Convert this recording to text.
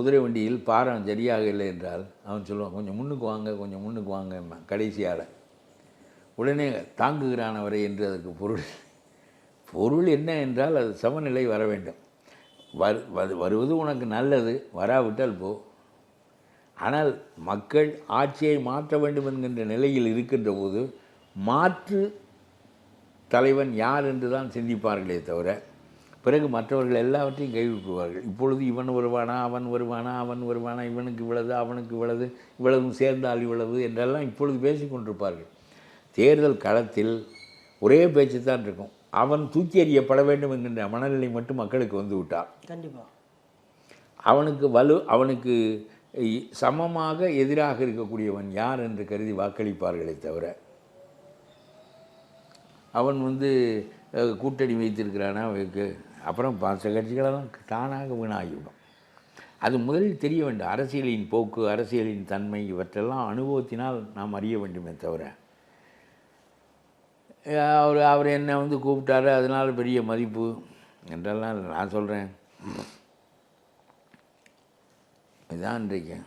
குதிரை வண்டியில் பாரம் சரியாக இல்லை என்றால் அவன் சொல்லுவான் கொஞ்சம் முன்னுக்கு வாங்க கொஞ்சம் முன்னுக்கு வாங்க கடைசியால். உடனே தாங்குகிறானவரை என்று அதற்கு பொருள். பொருள் என்ன என்றால் அது சமநிலை வர வேண்டும். வரு வருவது உனக்கு நல்லது வராவிட்டால் போ. ஆனால் மக்கள் ஆட்சியை மாற்ற வேண்டும் என்கின்ற நிலையில் இருக்கின்ற போது மாற்று தலைவன் யார் என்று தான் சிந்திப்பார்களே தவிர பிறகு மற்றவர்கள் எல்லாவற்றையும் கைவிட்டுவார்கள். இப்பொழுது இவன் வருவானா அவன் வருவானா அவன் வருவானா இவனுக்கு இவ்வளவு அவனுக்கு இவ்வளவு இவ்வளவும் சேர்ந்தால் இவ்வளவு என்றெல்லாம் இப்பொழுது பேசிக் கொண்டிருப்பார்கள். தேர்தல் களத்தில் ஒரே பேச்சு தான் இருக்கும். அவன் தூக்கி எறியப்பட வேண்டும் என்கின்ற மனநிலை மட்டும் மக்களுக்கு வந்து விட்டார் கண்டிப்பாக அவனுக்கு வலு அவனுக்கு சமமாக எதிராக இருக்கக்கூடியவன் யார் என்று கருதி வாக்களிப்பார்களே தவிர அவன் வந்து கூட்டணி வைத்திருக்கிறானா வைக்க அப்புறம் பாச கட்சிகளெல்லாம் தானாக வீணாகிவிடும். அது முதலில் தெரிய வேண்டும். அரசியலின் போக்கு அரசியலின் தன்மை இவற்றெல்லாம் அனுபவத்தினால் நாம் அறிய வேண்டுமே தவிர. அவர் அவர் என்னை வந்து கூப்பிட்டாரு அதனால் பெரிய மதிப்பு என்றெல்லாம் நான் சொல்கிறேன் இதுதான் இன்றைக்கு